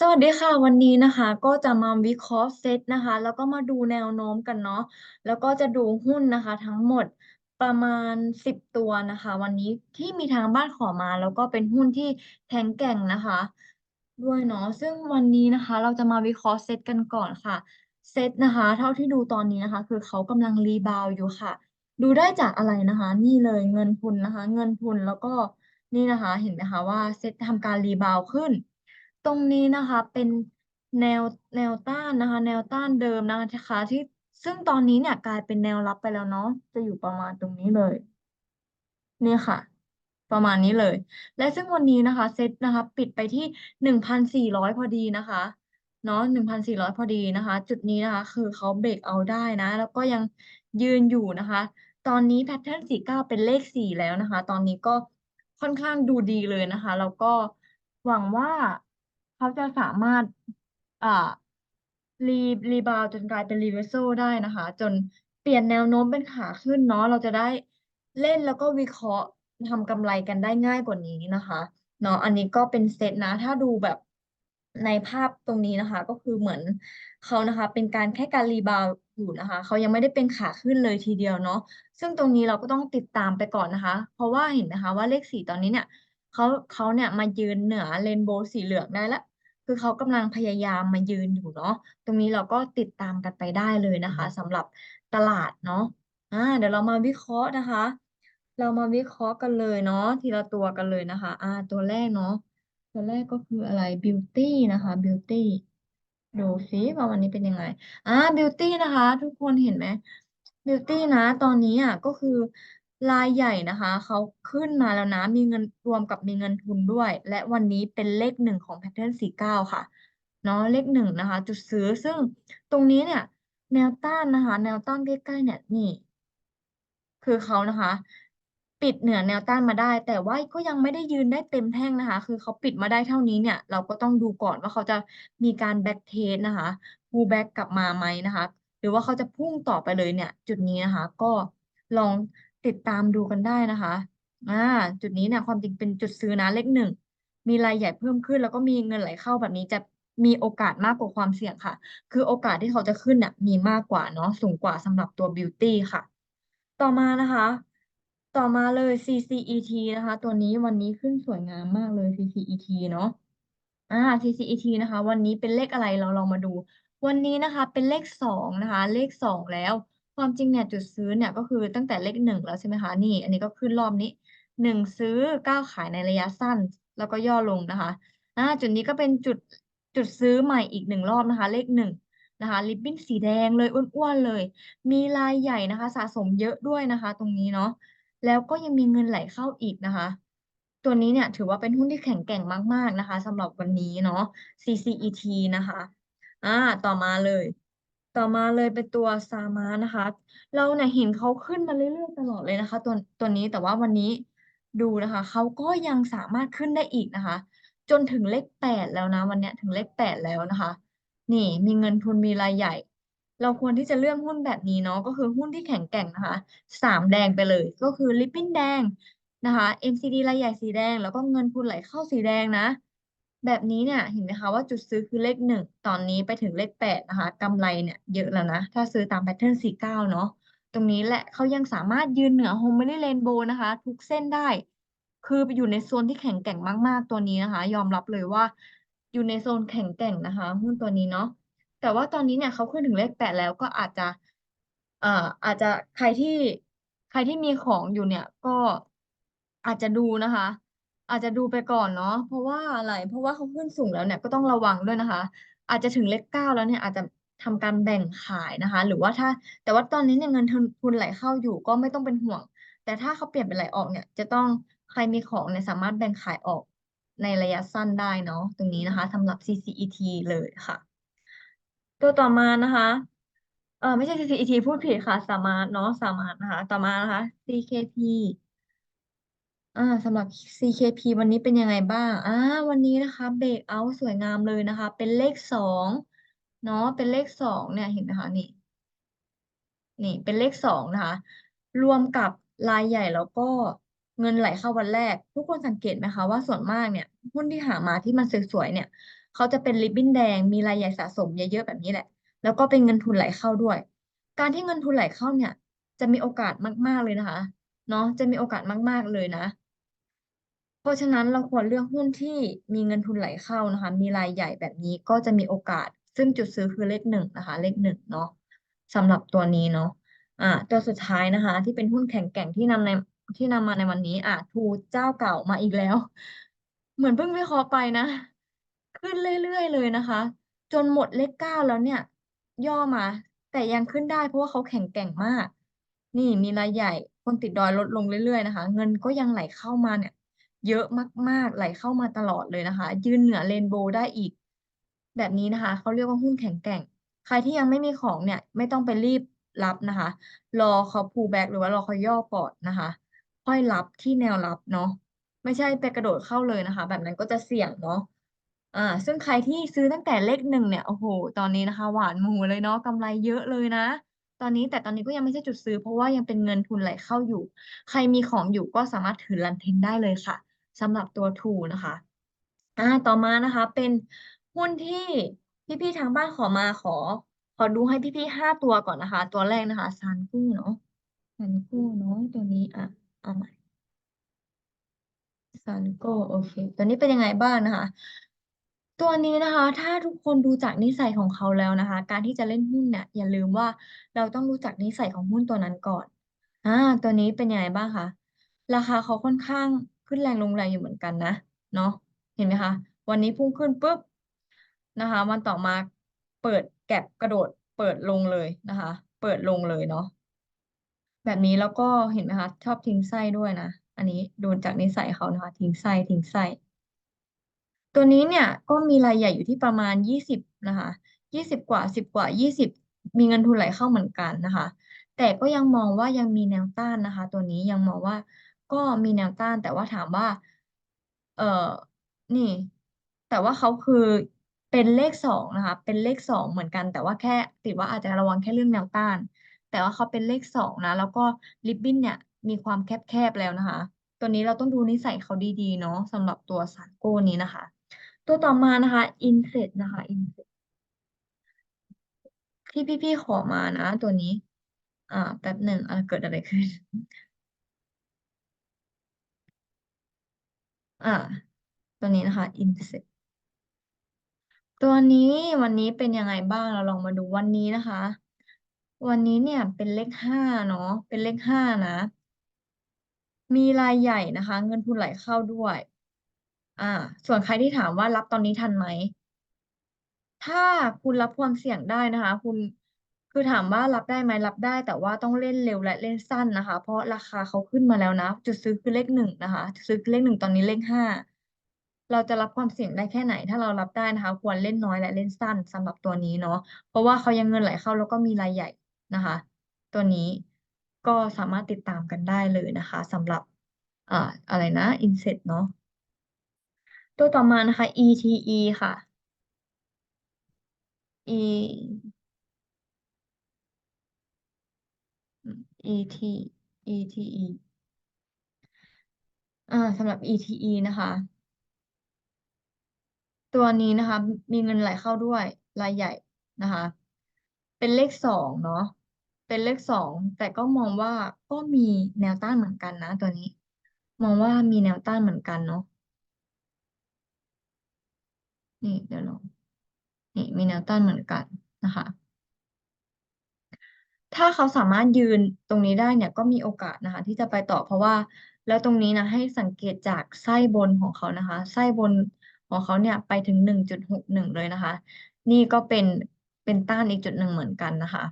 สวัสดีค่ะ วันนี้นะคะ ก็จะมาวิเคราะห์เซตนะคะ แล้วก็มาดูแนวโน้มกันเนาะแล้วก็จะดูหุ้นนะคะ ทั้งหมดประมาณสิบตัวนะคะ วันนี้ที่มีทางบ้านขอมา แล้วก็เป็นหุ้นที่แข็งแกร่งนะคะ ด้วยเนาะซึ่งวันนี้นะคะ เราจะมาวิเคราะห์เซตกันก่อนค่ะเซตนะคะ เท่าที่ดูตอนนี้นะคะ คือเขากำลังรีบาวอยู่ค่ะ ดูได้จากอะไรนะคะ นี่เลยเงินทุนนะคะ เงินทุนแล้วก็นี่นะคะ เห็นไหมคะว่าเซตทำการรีบาวขึ้น ตรงนี้นะคะเป็นแนวแนวต้านนะคะ แนวต้านเดิมนะคะที่ซึ่งตอนนี้เนี่ยกลายเป็นแนวรับไปแล้วเนาะจะอยู่ประมาณตรงนี้เลยเนี่ยค่ะ ประมาณนี้เลย และซึ่งวันนี้นะคะเซ็ตนะคะ ปิดไปที่หนึ่งพันสี่ร้อยพอดีนะคะเนาะหนึ่งพันสี่ร้อยพอดีนะคะ จุดนี้นะคะ คือเขาเบรกเอาได้นะ แล้วก็ยังยืนอยู่นะคะ ตอนนี้แพทเทิร์นสี่เก้าเป็นเลขสี่แล้วนะคะ ตอนนี้ก็ค่อนข้างดูดีเลยนะคะ แล้วก็หวังว่า เขาจะสามารถอ่ารีรีบาวจนกลายเป็นรีเวอร์โซได้นะคะ จนเปลี่ยนแนวโน้มเป็นขาขึ้นเนาะเราจะได้เล่นแล้วก็วิเคราะห์ทำกำไรกันได้ง่ายกว่านี้นะคะเนาะอันนี้ก็เป็นเซตนะ ถ้าดูแบบในภาพตรงนี้นะคะ ก็คือเหมือนเขานะคะ เป็นการแค่การรีบาวอยู่นะคะเขายังไม่ได้เป็นขาขึ้นเลยทีเดียวเนาะซึ่งตรงนี้เราก็ต้องติดตามไปก่อนนะคะ เพราะว่าเห็นนะคะว่าเลขสี่ตอนนี้เนี่ยเขาเขาเนี่ยมายืนเหนือเรนโบว์สีเหลืองได้แล้ว คือเขากำลังพยายามมายืนอยู่เนาะตรงนี้เราก็ติดตามกันไปได้เลยนะคะสำหรับตลาดเนาะอ่าเดี๋ยวเรามาวิเคราะห์นะคะ เรามาวิเคราะห์กันเลยเนาะทีละตัวกันเลยนะคะ อ่า ตัวแรกเนาะตัวแรกก็คืออะไร beauty นะคะ beauty ดูซิว่าวันนี้เป็นยังไง อ่า beauty นะคะ ทุกคนเห็นไหม beauty นะ ตอนนี้อะก็คือ รายใหญ่นะคะเขาขึ้นมาแล้วนะ มีเงินรวมกับมีเงินทุนด้วย และวันนี้เป็นเลขหนึ่งของแพทเทิร์นสี่เก้าค่ะเนาะเลขหนึ่งนะคะ จุดซื้อซึ่งตรงนี้เนี่ย แนวต้านนะคะ แนวต้านใกล้ๆเนี่ยนี่ คือเขานะคะ ปิดเหนือแนวต้านมาได้ แต่ว่าก็ยังไม่ได้ยืนได้เต็มแท่งนะคะ คือเขาปิดมาได้เท่านี้เนี่ย เราก็ต้องดูก่อนว่าเขาจะมีการแบ็กเทสนะคะพูแบ็กกลับมาไหมนะคะ หรือว่าเขาจะพุ่งต่อไปเลยเนี่ย จุดนี้นะคะ ก็ลอง ติดตามดูกันได้นะคะอ่าจุดนี้เนี่ยความจริงเป็นจุดซื้อนะเลขหนึ่งมีรายใหญ่เพิ่มขึ้น แล้วก็มีเงินไหลเข้าแบบนี้จะมีโอกาสมากกว่าความเสี่ยงค่ะ คือโอกาสที่เขาจะขึ้นเนี่ยมีมากกว่าเนาะสูงกว่าสำหรับตัวบิวตี้ค่ะ ต่อมานะคะ ต่อมาเลย CCET นะคะ ตัวนี้วันนี้ขึ้นสวยงามมากเลย CCET เนาะอ่า CCET นะคะ วันนี้เป็นเลขอะไรเราลองมาดู วันนี้นะคะ เป็นเลขสองนะคะ เลขสองแล้ว ความจริงเนี่ยจุดซื้อเนี่ยก็คือตั้งแต่เลขหนึ่งแล้วใช่ไหมคะ นี่ อันนี้ก็ขึ้นรอบนี้หนึ่งซื้อเก้าขายในระยะสั้น แล้วก็ย่อลงนะคะอ่าจุดนี้ก็เป็นจุดจุดซื้อใหม่อีกหนึ่งรอบนะคะ เลขหนึ่งนะคะริบบิ้นสีแดงเลยอ้วนๆเลย มีรายใหญ่นะคะ สะสมเยอะด้วยนะคะ ตรงนี้เนาะแล้วก็ยังมีเงินไหลเข้าอีกนะคะ ตัวนี้เนี่ยถือว่าเป็นหุ้นที่แข็งแกร่งมาก ๆนะคะสำหรับวันนี้เนาะ CCET นะคะ อ่า ต่อมาเลย ต่อมาเลยเป็นตัวซามานะคะ เราเนี่ยเห็นเขาขึ้นมาเรื่อยๆตลอดเลยนะคะ ตัวตัวนี้แต่ว่าวันนี้ดูนะคะเขาก็ยังสามารถขึ้นได้อีกนะคะ จนถึงเลขแปดแล้วนะ วันเนี้ยถึงเลขแปดแล้วนะคะ นี่มีเงินทุนมีรายใหญ่ เราควรที่จะเลือกหุ้นแบบนี้เนาะก็คือหุ้นที่แข็งแกร่งนะคะสามแดงไปเลย ก็คือลิปปิ้นแดงนะคะ MCD รายใหญ่สีแดง แล้วก็เงินทุนไหลเข้าสีแดงนะ แบบนี้เนี่ยเห็นไหมคะว่าจุดซื้อคือเลขหนึ่งตอนนี้ไปถึงเลขแปดนะคะกำไรเนี่ยเยอะแล้วนะ ถ้าซื้อตามแพทเทิร์นสี่เก้าเนาะตรงนี้แหละเขายังสามารถยืนเหนือโฮมเมลี่เรนโบว์นะคะ ทุกเส้นได้ คือไปอยู่ในโซนที่แข็งแกร่งมาก ๆ ตัวนี้นะคะ ยอมรับเลยว่า อยู่ในโซนแข็งแกร่งนะคะหุ้นตัวนี้เนาะแต่ว่าตอนนี้เนี่ยเขาขึ้นถึงเลขแปดแล้วก็อาจจะเอ่ออาจจะใครที่ใครที่มีของอยู่เนี่ยก็อาจจะดูนะคะ อาจจะดูไปก่อนเนาะ เพราะว่าอะไร เพราะว่าเขาขึ้นสูงแล้วเนี่ยก็ต้องระวังด้วยนะคะ อาจจะถึงเลขเก้าแล้วเนี่ยอาจจะทำการแบ่งขายนะคะ หรือว่าถ้า แต่ว่าตอนนี้เนี่ยเงินทุนไหลเข้าอยู่ก็ไม่ต้องเป็นห่วง แต่ถ้าเขาเปลี่ยนเป็นไหลออกเนี่ย จะต้องใครมีของเนี่ยสามารถแบ่งขายออกในระยะสั้นได้เนาะตรงนี้นะคะสำหรับ CCET เลยค่ะ ตัวต่อมานะคะเออไม่ใช่ CCET พูดผิดค่ะสามารถเนาะสามารถนะคะ ต่อมานะคะ CKP อ่าสำหรับ CKP วันนี้เป็นยังไงบ้างอ่าวันนี้นะคะเบรกเอาสวยงามเลยนะคะ เป็นเลขสองเนาะเป็นเลขสองเนี่ยเห็นไหมคะนี่ นี่เป็นเลขสองนะคะ รวมกับรายใหญ่แล้วก็เงินไหลเข้าวันแรก ทุกคนสังเกตไหมคะว่าส่วนมากเนี่ยหุ้นที่หามาที่มันสวยๆเนี่ยเขาจะเป็นริบบิ้นแดงมีรายใหญ่สะสมเยอะๆแบบนี้แหละ แล้วก็เป็นเงินทุนไหลเข้าด้วย การที่เงินทุนไหลเข้าเนี่ย จะมีโอกาสมากๆเลยนะคะเนาะจะมีโอกาสมากๆเลยนะ เพราะฉะนั้นเราควรเลือกหุ้นที่มีเงินทุนไหลเข้านะคะ มีรายใหญ่แบบนี้ก็จะมีโอกาส ซึ่งจุดซื้อคือเลขหนึ่งนะคะ เลขหนึ่งเนาะสำหรับตัวนี้เนาะอ่าตัวสุดท้ายนะคะ ที่เป็นหุ้นแข็งแกร่งที่นำในที่นำมาในวันนี้ อะทูเจ้าเก่ามาอีกแล้ว เหมือนเพิ่งวิเคราะห์ไปนะ ขึ้นเรื่อยๆเลยนะคะ จนหมดเลขเก้าแล้วเนี่ย ย่อมา แต่ยังขึ้นได้เพราะว่าเขาแข็งแกร่งมาก นี่มีรายใหญ่คนติดดอยลดลงเรื่อยๆนะคะ เงินก็ยังไหลเข้ามาเนี่ย เยอะมาก ๆ ไหลเข้ามาตลอดเลยนะคะ ยืนเหนือเรนโบว์ได้อีก แบบนี้นะคะเขาเรียกว่าหุ้นแข็งแกร่ง ใครที่ยังไม่มีของเนี่ย ไม่ต้องไปรีบรับนะคะ รอเขาพูแบ็กหรือว่ารอเขาย่อก่อนนะคะ ค่อยรับที่แนวรับเนาะไม่ใช่ไปกระโดดเข้าเลยนะคะ แบบนั้นก็จะเสี่ยงเนาะอ่า ซึ่งใครที่ซื้อตั้งแต่เลขหนึ่งเนี่ยโอ้โห ตอนนี้นะคะ หวานหมูเลยเนาะกำไรเยอะเลยนะตอนนี้แต่ตอนนี้ก็ยังไม่ใช่จุดซื้อเพราะว่ายังเป็นเงินทุนไหลเข้าอยู่ ใครมีของอยู่ก็สามารถถือรันเทนได้เลยค่ะ สำหรับตัวทูนะคะอ่าต่อมานะคะ เป็นหุ้นที่พี่ๆทางบ้านขอมาขอ ขอดูให้พี่ๆห้าตัวก่อนนะคะ ตัวแรกนะคะซันกู้เนาะซันกู้เนาะตัวนี้อะเอาใหม่ซันโก้โอเคตัวนี้เป็นยังไงบ้างนะคะ ตัวนี้นะคะ ถ้าทุกคนดูจากนิสัยของเขาแล้วนะคะ การที่จะเล่นหุ้นเนี่ยอย่าลืมว่าเราต้องรู้จักนิสัยของหุ้นตัวนั้นก่อนอ่าตัวนี้เป็นยังไงบ้างคะราคาเขาค่อนข้าง ขึ้นแรงลงแรงอยู่เหมือนกันนะเนาะเห็นไหมคะ วันนี้พุ่งขึ้นปุ๊บนะคะวันต่อมาเปิดแก็บกระโดดเปิดลงเลยนะคะ เปิดลงเลยเนาะแบบนี้แล้วก็เห็นไหมคะชอบทิ้งไส้ด้วยนะ อันนี้ดูจากนิสัยเขานะคะ ทิ้งไส้ทิ้งไส้ตัวนี้เนี่ยก็มีรายใหญ่อยู่ที่ประมาณยี่สิบนะคะยี่สิบกว่าสิบกว่ายี่สิบมีเงินทุนไหลเข้าเหมือนกันนะคะ แต่ก็ยังมองว่ายังมีแนวต้านนะคะ ตัวนี้ยังมองว่า ก็มีแนวต้านแต่ว่าถามว่า เออนี่ แต่ว่าเขาคือเป็นเลขสองนะคะ เป็นเลขสองเหมือนกัน แต่ว่าแค่ติดว่าอาจจะระวังแค่เรื่องแนวต้าน แต่ว่าเขาเป็นเลขสองนะ แล้วก็ริบบิ้นเนี่ย มีความแคบๆแล้วนะคะ ตัวนี้เราต้องดูนิสัยเขาดีๆ เนาะสำหรับตัวสารโก้นี้นะคะ ตัวต่อมานะคะ inset นะคะ inset ที่พี่ๆขอมานะ ตัวนี้ อ่าแป๊บหนึ่งอ่าเกิดอะไรขึ้น อ่า ตัวนี้นะคะ inset ตัวนี้วันนี้เป็นยังไงบ้างเราลองมาดูวันนี้นะคะ วันนี้เนี่ยเป็นเลขห้าเนาะเป็นเลขห้านะ มีรายใหญ่นะคะ เงินทุนไหลเข้าด้วย อ่า ส่วนใครที่ถามว่ารับตอนนี้ทันไหมถ้าคุณรับความเสี่ยงได้นะคะ คุณ คือถามว่ารับได้ไหม รับได้ แต่ว่าต้องเล่นเร็วและเล่นสั้นนะคะ เพราะราคาเขาขึ้นมาแล้วนะ จุดซื้อคือเลขหนึ่งนะคะ จุดซื้อคือเลขหนึ่งตอนนี้เลขห้า เราจะรับความเสี่ยงได้แค่ไหน ถ้าเรารับได้นะคะ ควรเล่นน้อยและเล่นสั้นสำหรับตัวนี้เนาะ เพราะว่าเขายังเงินไหลเข้าแล้วก็มีรายใหญ่นะคะ ตัวนี้ก็สามารถติดตามกันได้เลยนะคะสำหรับอ่าอะไรนะ inset เนาะ ตัวต่อมานะคะ ETE ค่ะ E ET ETE อ่าสำหรับ ETE นะคะ ตัวนี้นะคะ มีเงินไหลเข้าด้วยรายใหญ่นะคะ เป็นเลขสองเนาะเป็นเลขสองแต่ก็มองว่าก็มีแนวต้านเหมือนกันนะ ตัวนี้ มองว่ามีแนวต้านเหมือนกันเนาะนี่เดี๋ยวลองนี่มีแนวต้านเหมือนกันนะคะ ถ้าเขาสามารถยืนตรงนี้ได้เนี่ยก็มีโอกาสนะคะ ที่จะไปต่อเพราะว่า แล้วตรงนี้นะให้สังเกตจากไส้บนของเขานะคะ ไส้บนของเขาเนี่ยไปถึงหนึ่งจุดหกหนึ่งเลยนะคะ นี่ก็เป็นเป็นต้านอีกจุดหนึ่งเหมือนกันนะคะ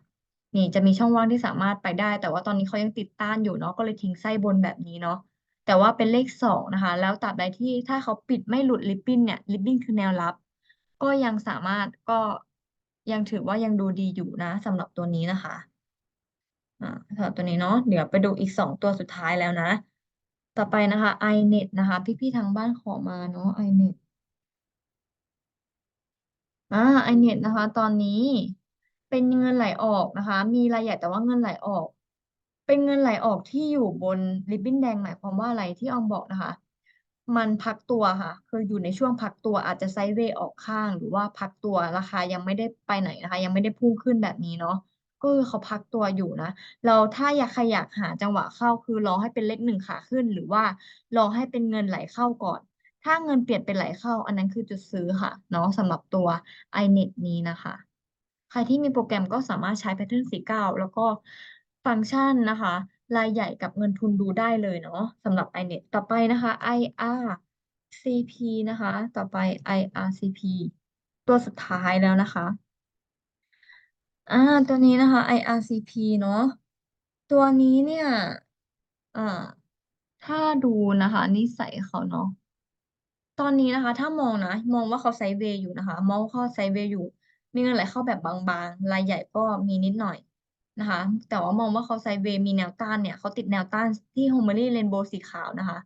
นี่จะมีช่องว่างที่สามารถไปได้ แต่ว่าตอนนี้เขายังติดต้านอยู่เนาะก็เลยทิ้งไส้บนแบบนี้เนาะแต่ว่าเป็นเลขสองนะคะ แล้วตราบใดที่ถ้าเขาปิดไม่หลุดริบบิ้นเนี่ยริบบิ้นคือแนวรับ ก็ยังสามารถก็ยังถือว่ายังดูดีอยู่นะสำหรับตัวนี้นะคะ สำหรับตัวนี้เนาะเดี๋ยวไปดูอีกสองตัวสุดท้ายแล้วนะ ต่อไปนะคะ iNet นะคะ พี่ๆทางบ้านขอมาเนาะ iNet อ่า iNet นะคะ ตอนนี้เป็นเงินไหลออกนะคะ มีรายใหญ่แต่ว่าเงินไหลออก เป็นเงินไหลออกที่อยู่บนริบบิ้นแดงหมายความว่าอะไรที่ออมบอกนะคะ มันพักตัวค่ะ คืออยู่ในช่วงพักตัวอาจจะไซด์เวย์ออกข้าง หรือว่าพักตัวราคายังไม่ได้ไปไหนนะคะ ยังไม่ได้พุ่งขึ้นแบบนี้เนาะ ก็คือเขาพักตัวอยู่นะ เราถ้าอยากใครอยากหาจังหวะเข้าคือรอให้เป็นเลขหนึ่งขาขึ้น หรือว่ารอให้เป็นเงินไหลเข้าก่อน ถ้าเงินเปลี่ยนเป็นไหลเข้า อันนั้นคือจุดซื้อค่ะเนาะสำหรับตัว iNet นี้นะคะ ใครที่มีโปรแกรมก็สามารถใช้ Pattern 49 แล้วก็ฟังก์ชันนะคะรายใหญ่กับเงินทุนดูได้เลยเนาะสำหรับ iNet ต่อไปนะคะ IRCP นะคะ ต่อไป IRCP ตัวสุดท้ายแล้วนะคะ อ่า ตัวนี้นะคะ IRCP เนาะตัวนี้เนี่ย อ่า ถ้าดูนะคะ นิสัยเขาเนาะตอนนี้นะคะ ถ้ามองนะ มองว่าเขาไซด์เวย์อยู่นะคะ มองว่าเขาไซด์เวย์อยู่ มีเงินไหลเข้าแบบบางๆรายใหญ่ก็มีนิดหน่อยนะคะ แต่ว่ามองว่าเขาไซด์เวย์มีแนวต้านเนี่ยเขาติดแนวต้านที่โฮมเบอรี่เรนโบว์สีขาวนะคะ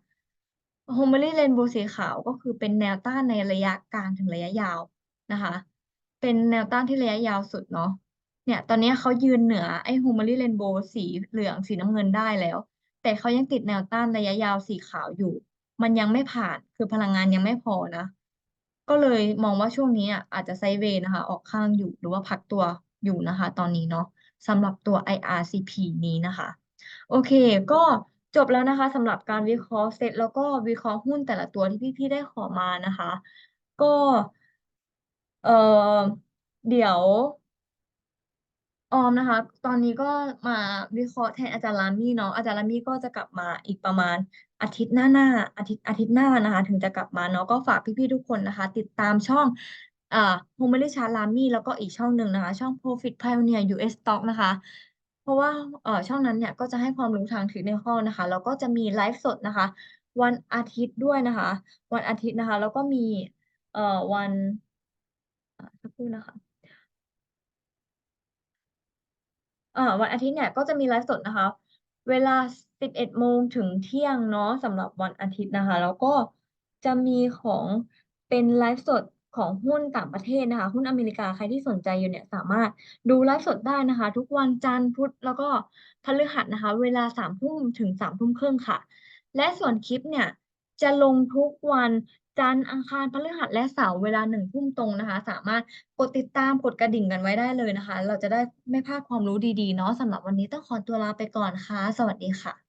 โฮมเบอรี่เรนโบว์สีขาวก็คือเป็นแนวต้านในระยะกลางถึงระยะยาวนะคะ เป็นแนวต้านที่ระยะยาวสุดเนาะ เนี่ย ตอนนี้เขายืนเหนือไอ้ฮูมารีเรนโบว์สีเหลืองสีน้ำเงินได้แล้ว แต่เขายังติดแนวต้านระยะยาวสีขาวอยู่ มันยังไม่ผ่านคือพลังงานยังไม่พอนะ ก็เลยมองว่าช่วงนี้อะอาจจะไซเวย์นะคะ ออกข้างอยู่หรือว่าพักตัวอยู่นะคะ ตอนนี้เนาะสำหรับตัว IRCP นี้นะคะ โอเค ก็จบแล้วนะคะสำหรับการวิเคราะห์เซตแล้วก็วิเคราะห์หุ้นแต่ละตัวที่พี่ๆได้ขอมานะคะ ก็ เออเดี๋ยว ออมนะคะ ตอนนี้ก็มาวิเคราะห์แทนอาจารย์ลามี่เนาะอาจารย์ลามี่ก็จะกลับมาอีกประมาณอาทิตย์หน้าหน้าอาทิตย์อาทิตย์หน้านะคะ ถึงจะกลับมาเนาะก็ฝากพี่ๆทุกคนนะคะ ติดตามช่องอ่าโฮมเมลี่ชาร์ลามี่แล้วก็อีกช่องหนึ่งนะคะ ช่อง Profit Pioneer US Stock นะคะ เพราะว่าเอ่อช่องนั้นเนี่ยก็จะให้ความรู้ทางเทคนิคอลนะคะ แล้วก็จะมีไลฟ์สดนะคะ วันอาทิตย์ด้วยนะคะ วันอาทิตย์นะคะ แล้วก็มีเอ่อวันอ่าสักครู่นะคะ เอ่อ วันอาทิตย์เนี่ยก็จะมีไลฟ์สดนะคะ เวลา 11โมงถึงเที่ยงเนาะสำหรับวันอาทิตย์นะคะ แล้วก็จะมีของเป็นไลฟ์สดของหุ้นต่างประเทศนะคะ หุ้นอเมริกาใครที่สนใจอยู่เนี่ยสามารถดูไลฟ์สดได้นะคะ ทุกวันจันทร์พุธแล้วก็พฤหัสนะคะ เวลาสามทุ่มถึงสามทุ่มครึ่งค่ะ และส่วนคลิปเนี่ยจะลงทุกวัน จันทร์อังคารพฤหัสและเสาร์เวลาหนึ่งทุ่มตรงนะคะ สามารถกดติดตามกดกระดิ่งกันไว้ได้เลยนะคะ เราจะได้ไม่พลาดความรู้ดีๆเนาะสำหรับวันนี้ต้องขอตัวลาไปก่อนค่ะ สวัสดีค่ะ